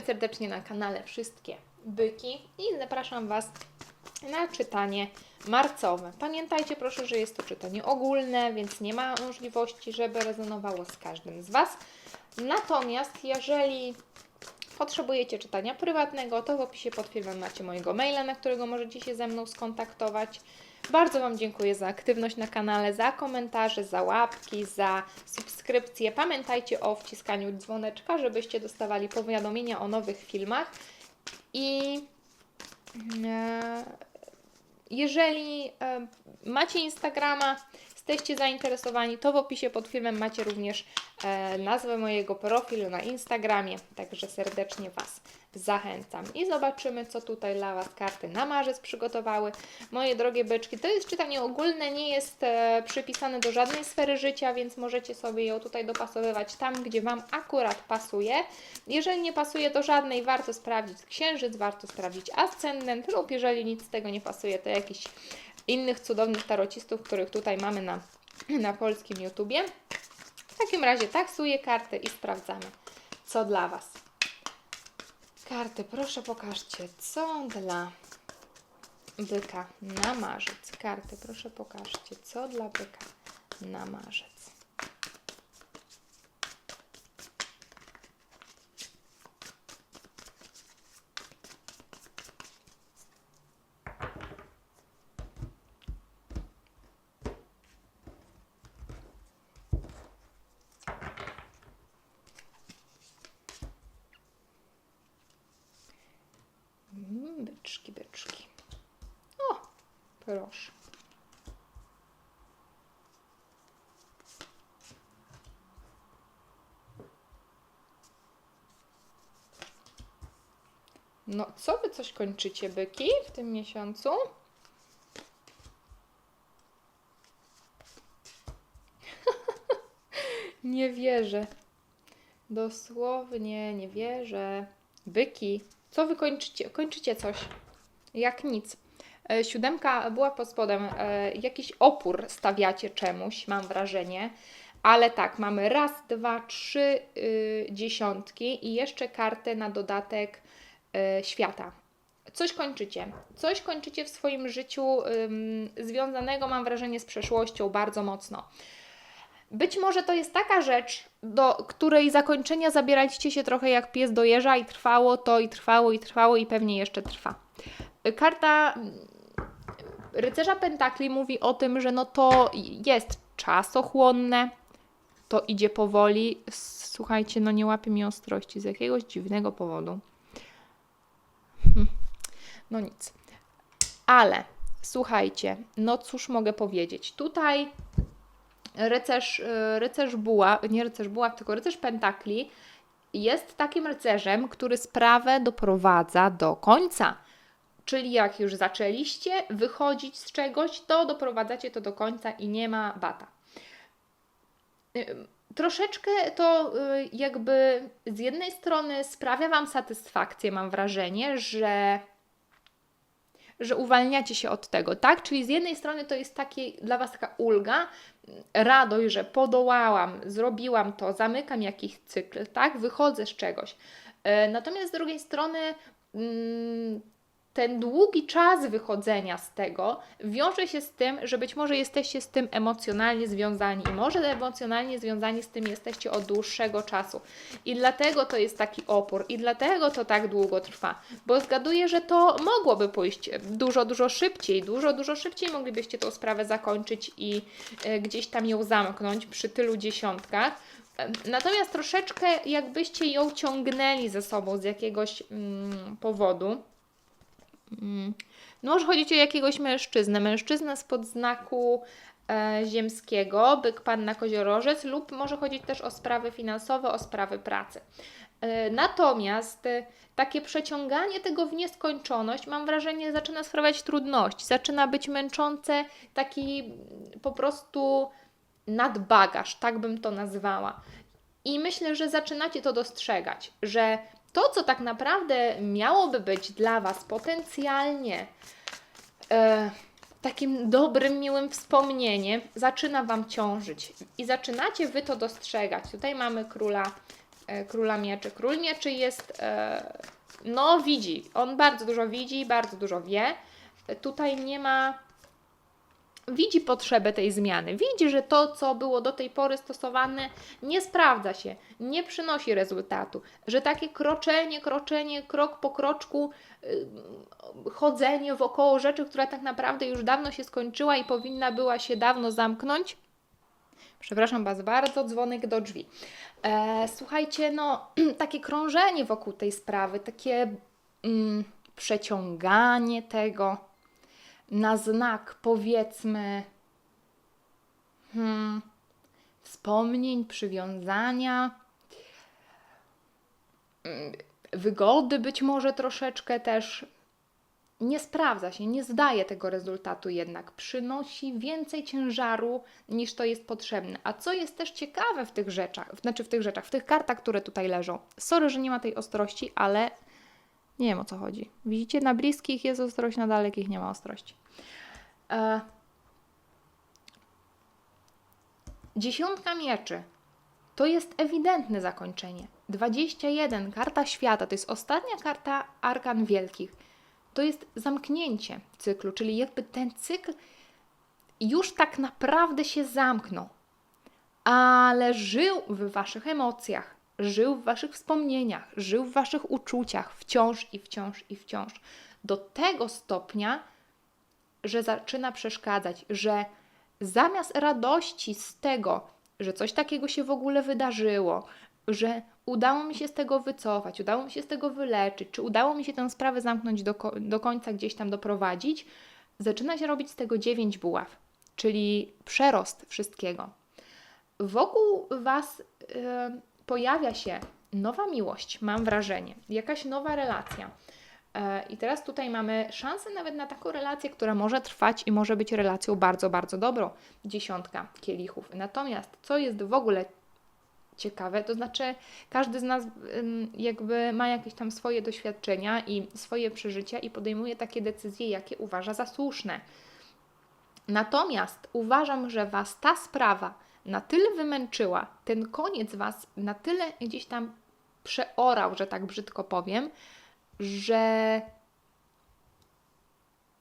Witam serdecznie na kanale Wszystkie Byki i zapraszam Was na czytanie marcowe. Pamiętajcie proszę, że jest to czytanie ogólne, więc nie ma możliwości, żeby rezonowało z każdym z Was. Natomiast jeżeli potrzebujecie czytania prywatnego, to w opisie pod filmem macie mojego maila, na którego możecie się ze mną skontaktować. Bardzo Wam dziękuję za aktywność na kanale, za komentarze, za łapki, za subskrypcje. Pamiętajcie o wciskaniu dzwoneczka, żebyście dostawali powiadomienia o nowych filmach. I e, jeżeli e, macie Instagrama, jesteście zainteresowani, to w opisie pod filmem macie również nazwę mojego profilu na Instagramie, także serdecznie Was zachęcam. I zobaczymy, co tutaj dla Was karty na marzec przygotowały. Moje drogie byczki, to jest czytanie ogólne, nie jest e, przypisane do żadnej sfery życia, więc możecie sobie ją tutaj dopasowywać tam, gdzie Wam akurat pasuje. Jeżeli nie pasuje do żadnej, warto sprawdzić księżyc, warto sprawdzić ascendent lub jeżeli nic z tego nie pasuje, to jakiś innych cudownych tarocistów, których tutaj mamy na, na polskim YouTubie. Takim razie taksuję karty i sprawdzamy, co dla Was. Karty, proszę pokażcie, co dla byka na marzec. Karty, proszę pokażcie, co dla byka na marzec. Mm, Byczki, byczki. O, proszę. No, co wy coś kończycie, byki, w tym miesiącu? nie wierzę. Dosłownie nie wierzę. Byki, co wy kończycie? Kończycie coś. Jak nic. E, Siódemka była pod spodem. E, Jakiś opór stawiacie czemuś, mam wrażenie. Ale tak, mamy raz, dwa, trzy y, dziesiątki i jeszcze kartę na dodatek y, świata. Coś kończycie. Coś kończycie w swoim życiu ym, związanego, mam wrażenie, z przeszłością bardzo mocno. Być może to jest taka rzecz, do której zakończenia zabieraliście się trochę jak pies do jeża i trwało to i trwało i trwało i pewnie jeszcze trwa. Karta mm, rycerza pentakli mówi o tym, że no to jest czasochłonne, to idzie powoli. Słuchajcie, no nie łapie mi ostrości z jakiegoś dziwnego powodu. Hm, No nic. Ale słuchajcie, no cóż mogę powiedzieć. Tutaj rycerz, y, rycerz buła, nie rycerz buław, tylko rycerz pentakli jest takim rycerzem, który sprawę doprowadza do końca. Czyli jak już zaczęliście wychodzić z czegoś, to doprowadzacie to do końca i nie ma bata. Ym, Troszeczkę to y, jakby z jednej strony sprawia Wam satysfakcję, mam wrażenie, że że uwalniacie się od tego, tak? Czyli z jednej strony to jest takie dla Was taka ulga, radość, że podołałam, zrobiłam to, zamykam jakiś cykl, tak? Wychodzę z czegoś. E, Natomiast z drugiej strony mm, ten długi czas wychodzenia z tego wiąże się z tym, że być może jesteście z tym emocjonalnie związani i może emocjonalnie związani z tym jesteście od dłuższego czasu. I dlatego to jest taki opór i dlatego to tak długo trwa, bo zgaduję, że to mogłoby pójść dużo, dużo szybciej, dużo, dużo szybciej moglibyście tą sprawę zakończyć i e, gdzieś tam ją zamknąć przy tylu dziesiątkach. Natomiast troszeczkę jakbyście ją ciągnęli ze sobą z jakiegoś mm, powodu. Mm. No może chodzić o jakiegoś mężczyznę, mężczyznę spod znaku e, ziemskiego, byk, panna, koziorożec lub może chodzić też o sprawy finansowe, o sprawy pracy. E, natomiast e, takie przeciąganie tego w nieskończoność, mam wrażenie, zaczyna sprawiać trudności, zaczyna być męczące, taki po prostu nadbagaż, tak bym to nazwała. I myślę, że zaczynacie to dostrzegać, że to, co tak naprawdę miałoby być dla Was potencjalnie e, takim dobrym, miłym wspomnieniem, zaczyna Wam ciążyć i zaczynacie Wy to dostrzegać. Tutaj mamy króla e, króla mieczy. Król mieczy jest, e, no widzi, on bardzo dużo widzi, bardzo dużo wie. Tutaj nie ma, widzi potrzebę tej zmiany. Widzi, że to, co było do tej pory stosowane, nie sprawdza się, nie przynosi rezultatu. Że takie kroczenie, kroczenie, krok po kroczku, y, chodzenie wokoło rzeczy, która tak naprawdę już dawno się skończyła i powinna była się dawno zamknąć. Przepraszam Was bardzo, dzwonek do drzwi. E, słuchajcie, no, takie krążenie wokół tej sprawy, takie mm, przeciąganie tego na znak, powiedzmy, hmm, wspomnień, przywiązania, wygody być może troszeczkę też nie sprawdza się, nie zdaje tego rezultatu jednak. Przynosi więcej ciężaru niż to jest potrzebne. A co jest też ciekawe w tych rzeczach, znaczy w tych rzeczach, w tych kartach, które tutaj leżą. Sorry, że nie ma tej ostrości, ale nie wiem o co chodzi. Widzicie, na bliskich jest ostrość, na dalekich nie ma ostrości. E... Dziesiątka mieczy. To jest ewidentne zakończenie. 21, karta świata, to jest ostatnia karta arkan wielkich. To jest zamknięcie cyklu, czyli jakby ten cykl już tak naprawdę się zamknął, ale żył w Waszych emocjach, żył w Waszych wspomnieniach, żył w Waszych uczuciach wciąż i wciąż i wciąż. Do tego stopnia, że zaczyna przeszkadzać, że zamiast radości z tego, że coś takiego się w ogóle wydarzyło, że udało mi się z tego wycofać, udało mi się z tego wyleczyć, czy udało mi się tę sprawę zamknąć do, do końca, gdzieś tam doprowadzić, zaczyna się robić z tego dziewięć buław, czyli przerost wszystkiego. Wokół Was pojawia się nowa miłość, mam wrażenie, jakaś nowa relacja. E, I teraz tutaj mamy szansę nawet na taką relację, która może trwać i może być relacją bardzo, bardzo dobrą. Dziesiątka kielichów. Natomiast co jest w ogóle ciekawe, to znaczy każdy z nas jakby ma jakieś tam swoje doświadczenia i swoje przeżycia i podejmuje takie decyzje, jakie uważa za słuszne. Natomiast uważam, że Was ta sprawa na tyle wymęczyła, ten koniec Was na tyle gdzieś tam przeorał, że tak brzydko powiem, że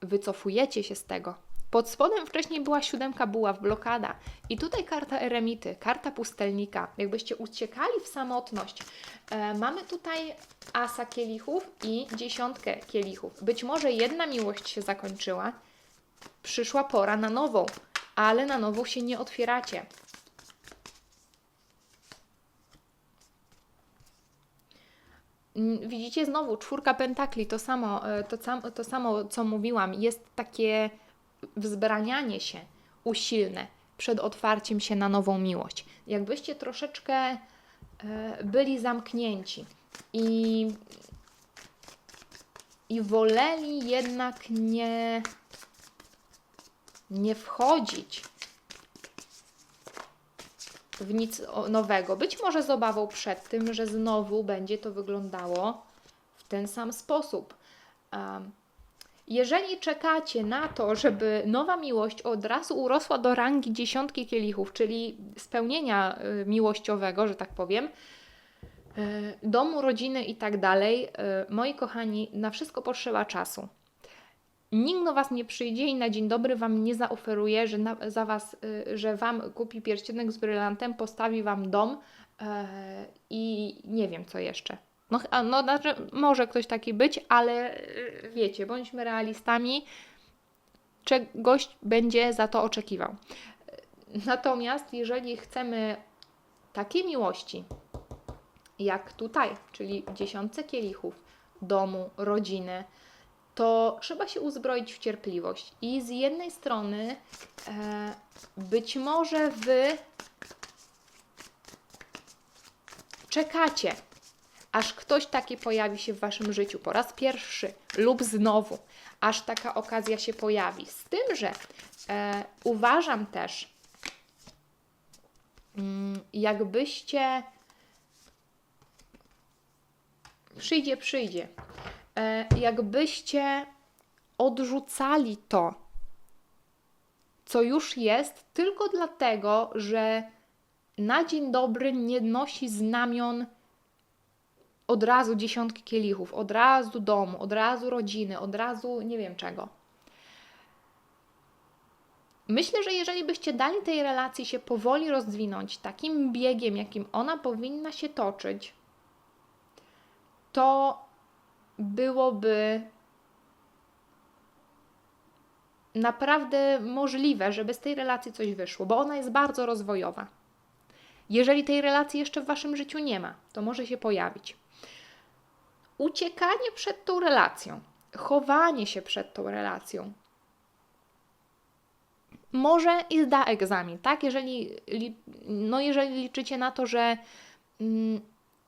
wycofujecie się z tego. Pod spodem wcześniej była siódemka buław, blokada. I tutaj karta eremity, karta pustelnika. Jakbyście uciekali w samotność. E, mamy tutaj asa kielichów i dziesiątkę kielichów. Być może jedna miłość się zakończyła, przyszła pora na nową, ale na nową się nie otwieracie. Widzicie znowu, czwórka pentakli, to samo, e, to, sam, to samo, co mówiłam, jest takie wzbranianie się usilne przed otwarciem się na nową miłość. Jakbyście troszeczkę e, byli zamknięci i, i woleli jednak nie, nie wchodzić w nic nowego. Być może z obawą przed tym, że znowu będzie to wyglądało w ten sam sposób. Jeżeli czekacie na to, żeby nowa miłość od razu urosła do rangi dziesiątki kielichów, czyli spełnienia y, miłościowego, że tak powiem, y, domu, rodziny i tak dalej, y, moi kochani, na wszystko potrzeba czasu. Nikt do Was nie przyjdzie i na dzień dobry Wam nie zaoferuje, że na, za Was, y, że Wam kupi pierścionek z brylantem, postawi Wam dom e, i nie wiem co jeszcze. No, no znaczy, może ktoś taki być, ale y, wiecie, bądźmy realistami, czegoś będzie za to oczekiwał. Natomiast jeżeli chcemy takiej miłości, jak tutaj, czyli dziesiątce kielichów, domu, rodziny, to trzeba się uzbroić w cierpliwość. I z jednej strony e, być może Wy czekacie, aż ktoś taki pojawi się w Waszym życiu po raz pierwszy lub znowu, aż taka okazja się pojawi. Z tym, że e, uważam też, mm, jakbyście przyjdzie, przyjdzie. E, jakbyście odrzucali to, co już jest, tylko dlatego, że na dzień dobry nie nosi znamion od razu dziesiątki kielichów, od razu domu, od razu rodziny, od razu nie wiem czego. Myślę, że jeżeli byście dali tej relacji się powoli rozwinąć takim biegiem, jakim ona powinna się toczyć, to byłoby naprawdę możliwe, żeby z tej relacji coś wyszło, bo ona jest bardzo rozwojowa. Jeżeli tej relacji jeszcze w waszym życiu nie ma, to może się pojawić. Uciekanie przed tą relacją, chowanie się przed tą relacją, może i zda egzamin, tak? Jeżeli, li- no jeżeli liczycie na to, że mm,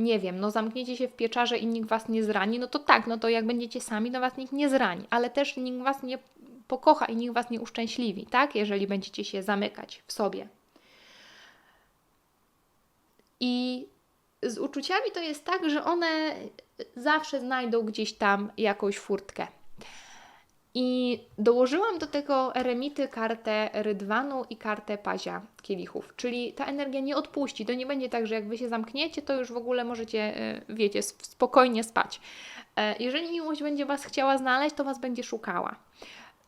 nie wiem, no zamkniecie się w pieczarze i nikt Was nie zrani, no to tak, no to jak będziecie sami, to Was nikt nie zrani, ale też nikt Was nie pokocha i nikt Was nie uszczęśliwi, tak? Jeżeli będziecie się zamykać w sobie. I z uczuciami to jest tak, że one zawsze znajdą gdzieś tam jakąś furtkę. I dołożyłam do tego eremity kartę rydwanu i kartę pazia kielichów, czyli ta energia nie odpuści. To nie będzie tak, że jak wy się zamkniecie, to już w ogóle możecie, e, wiecie, spokojnie spać. E, Jeżeli miłość będzie was chciała znaleźć, to was będzie szukała.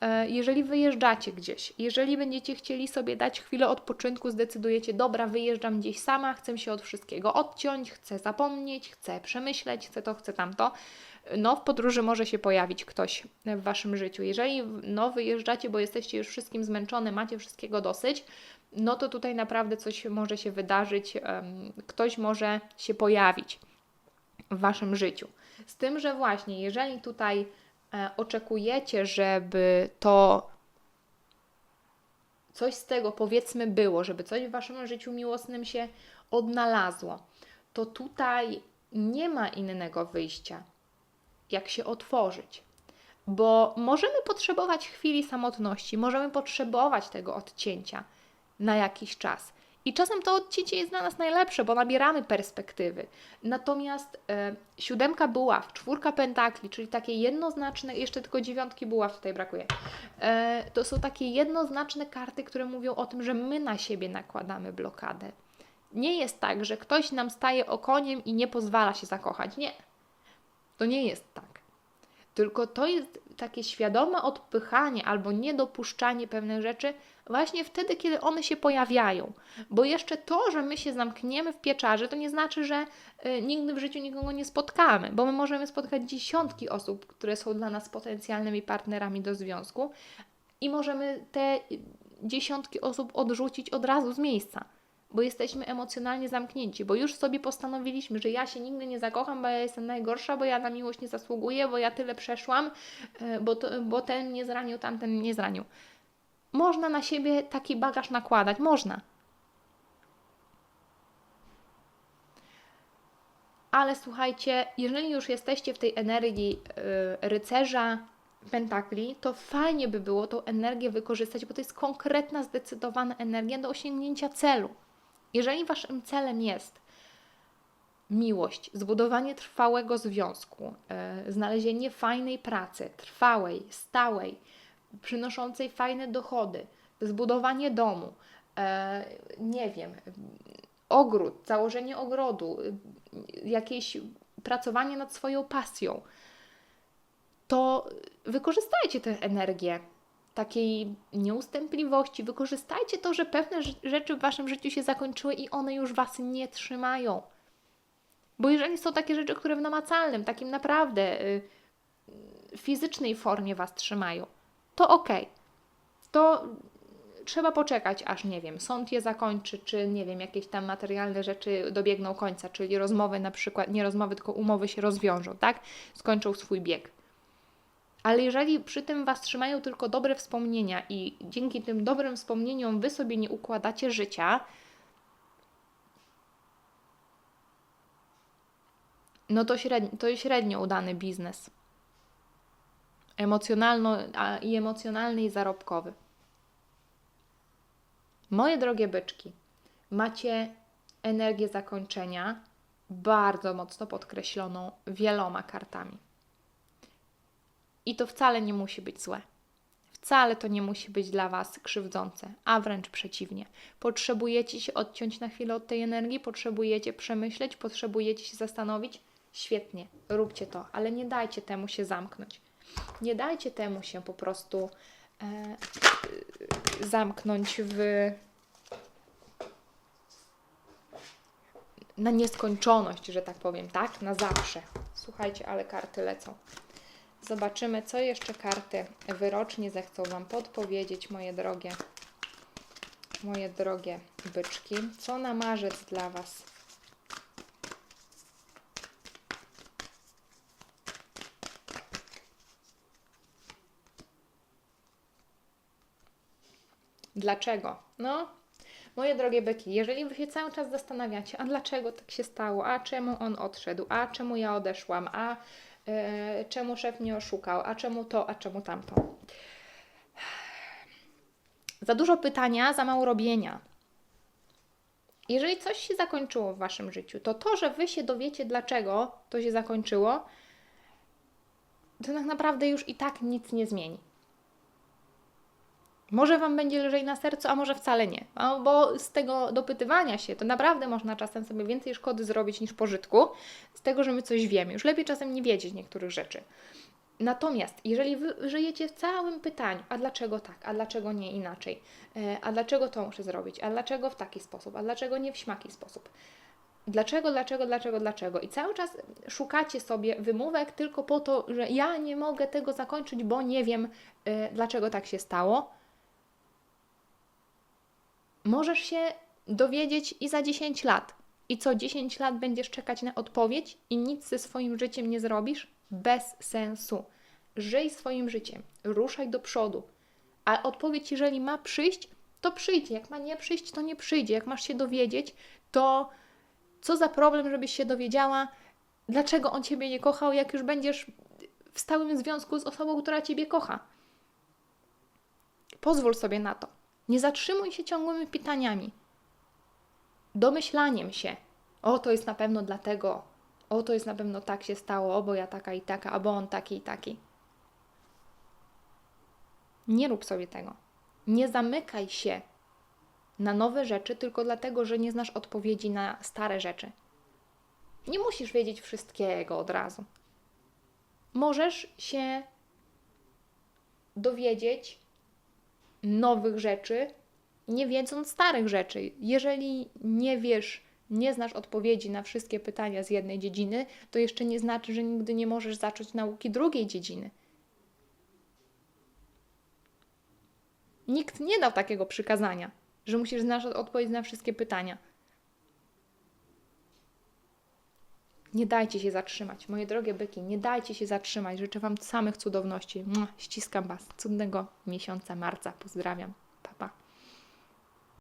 E, Jeżeli wyjeżdżacie gdzieś, jeżeli będziecie chcieli sobie dać chwilę odpoczynku, zdecydujecie, dobra, wyjeżdżam gdzieś sama, chcę się od wszystkiego odciąć, chcę zapomnieć, chcę przemyśleć, chcę to, chcę tamto, no w podróży może się pojawić ktoś w Waszym życiu. Jeżeli no, wyjeżdżacie, bo jesteście już wszystkim zmęczone, macie wszystkiego dosyć, no to tutaj naprawdę coś może się wydarzyć, ktoś może się pojawić w Waszym życiu. Z tym, że właśnie, jeżeli tutaj e, oczekujecie, żeby to coś z tego powiedzmy było, żeby coś w Waszym życiu miłosnym się odnalazło, to tutaj nie ma innego wyjścia, jak się otworzyć. Bo możemy potrzebować chwili samotności, możemy potrzebować tego odcięcia na jakiś czas. I czasem to odcięcie jest dla nas najlepsze, bo nabieramy perspektywy. Natomiast e, siódemka buław, czwórka pentakli, czyli takie jednoznaczne, jeszcze tylko dziewiątki buław tutaj brakuje. E, to są takie jednoznaczne karty, które mówią o tym, że my na siebie nakładamy blokadę. Nie jest tak, że ktoś nam staje okoniem i nie pozwala się zakochać. Nie. To nie jest tak. Tylko to jest takie świadome odpychanie albo niedopuszczanie pewnych rzeczy właśnie wtedy, kiedy one się pojawiają. Bo jeszcze to, że my się zamkniemy w pieczarze, to nie znaczy, że y, nigdy w życiu nikogo nie spotkamy, bo my możemy spotkać dziesiątki osób, które są dla nas potencjalnymi partnerami do związku i możemy te y, dziesiątki osób odrzucić od razu z miejsca. Bo jesteśmy emocjonalnie zamknięci, bo już sobie postanowiliśmy, że ja się nigdy nie zakocham, bo ja jestem najgorsza, bo ja na miłość nie zasługuję, bo ja tyle przeszłam, y, bo, to, bo ten mnie zranił, tamten mnie zranił. Można na siebie taki bagaż nakładać, można. Ale słuchajcie, jeżeli już jesteście w tej energii y, rycerza pentakli, to fajnie by było tą energię wykorzystać, bo to jest konkretna, zdecydowana energia do osiągnięcia celu. Jeżeli waszym celem jest miłość, zbudowanie trwałego związku, y, znalezienie fajnej pracy, trwałej, stałej, przynoszącej fajne dochody, zbudowanie domu, e, nie wiem, ogród, założenie ogrodu, jakieś pracowanie nad swoją pasją, to wykorzystajcie tę energię takiej nieustępliwości, wykorzystajcie to, że pewne rz- rzeczy w Waszym życiu się zakończyły i one już Was nie trzymają. Bo jeżeli są takie rzeczy, które w namacalnym, takim naprawdę y, fizycznej formie Was trzymają, to okej. To trzeba poczekać, aż nie wiem, sąd je zakończy, czy nie wiem, jakieś tam materialne rzeczy dobiegną końca, czyli rozmowy na przykład, nie rozmowy, tylko umowy się rozwiążą, tak? Skończą swój bieg. Ale jeżeli przy tym Was trzymają tylko dobre wspomnienia i dzięki tym dobrym wspomnieniom Wy sobie nie układacie życia, no to, średnio, to średnio udany biznes. Emocjonalno, i emocjonalny i zarobkowy. Moje drogie byczki, macie energię zakończenia bardzo mocno podkreśloną wieloma kartami. I to wcale nie musi być złe. Wcale to nie musi być dla Was krzywdzące, a wręcz przeciwnie. Potrzebujecie się odciąć na chwilę od tej energii, potrzebujecie przemyśleć, potrzebujecie się zastanowić, Świetnie, róbcie to, ale nie dajcie temu się zamknąć. Nie dajcie temu się po prostu e, zamknąć w na nieskończoność, że tak powiem, tak? Na zawsze. Słuchajcie, ale karty lecą. Zobaczymy, co jeszcze karty wyrocznie zechcą Wam podpowiedzieć, moje drogie, moje drogie byczki. Co na marzec dla Was? Dlaczego? No, moje drogie byki, jeżeli Wy się cały czas zastanawiacie, a dlaczego tak się stało, a czemu on odszedł, a czemu ja odeszłam, a czemu szef mnie oszukał, a czemu to, a czemu tamto. Za dużo pytania, za mało robienia. Jeżeli coś się zakończyło w Waszym życiu, to to, że Wy się dowiecie, dlaczego to się zakończyło, to tak naprawdę już i tak nic nie zmieni. Może Wam będzie lżej na sercu, a może wcale nie. No, bo z tego dopytywania się to naprawdę można czasem sobie więcej szkody zrobić niż pożytku, z tego, że my coś wiemy. Już lepiej czasem nie wiedzieć niektórych rzeczy. Natomiast jeżeli Wy żyjecie w całym pytaniu, a dlaczego tak, a dlaczego nie inaczej, e, a dlaczego to muszę zrobić, a dlaczego w taki sposób, a dlaczego nie w śmaki sposób, Dlaczego, dlaczego, dlaczego, dlaczego? I cały czas szukacie sobie wymówek tylko po to, że ja nie mogę tego zakończyć, bo nie wiem, y, dlaczego tak się stało. Możesz się dowiedzieć i za 10 lat. I co 10 lat będziesz czekać na odpowiedź i nic ze swoim życiem nie zrobisz? Bez sensu. Żyj swoim życiem, ruszaj do przodu. A odpowiedź, jeżeli ma przyjść, to przyjdzie. Jak ma nie przyjść, to nie przyjdzie. Jak masz się dowiedzieć, to co za problem, żebyś się dowiedziała, dlaczego on ciebie nie kochał, jak już będziesz w stałym związku z osobą, która ciebie kocha. Pozwól sobie na to. Nie zatrzymuj się ciągłymi pytaniami. Domyślaniem się. O, to jest na pewno dlatego. O, to jest na pewno tak się stało, o, bo ja taka i taka, albo on taki i taki. Nie rób sobie tego. Nie zamykaj się na nowe rzeczy tylko dlatego, że nie znasz odpowiedzi na stare rzeczy. Nie musisz wiedzieć wszystkiego od razu. Możesz się dowiedzieć nowych rzeczy, nie wiedząc starych rzeczy. Jeżeli nie wiesz, nie znasz odpowiedzi na wszystkie pytania z jednej dziedziny, to jeszcze nie znaczy, że nigdy nie możesz zacząć nauki drugiej dziedziny. Nikt nie dał takiego przykazania że musisz znać odpowiedź na wszystkie pytania. Nie dajcie się zatrzymać, moje drogie byki, nie dajcie się zatrzymać. Życzę Wam samych cudowności. Ściskam Was. Cudnego miesiąca marca. Pozdrawiam.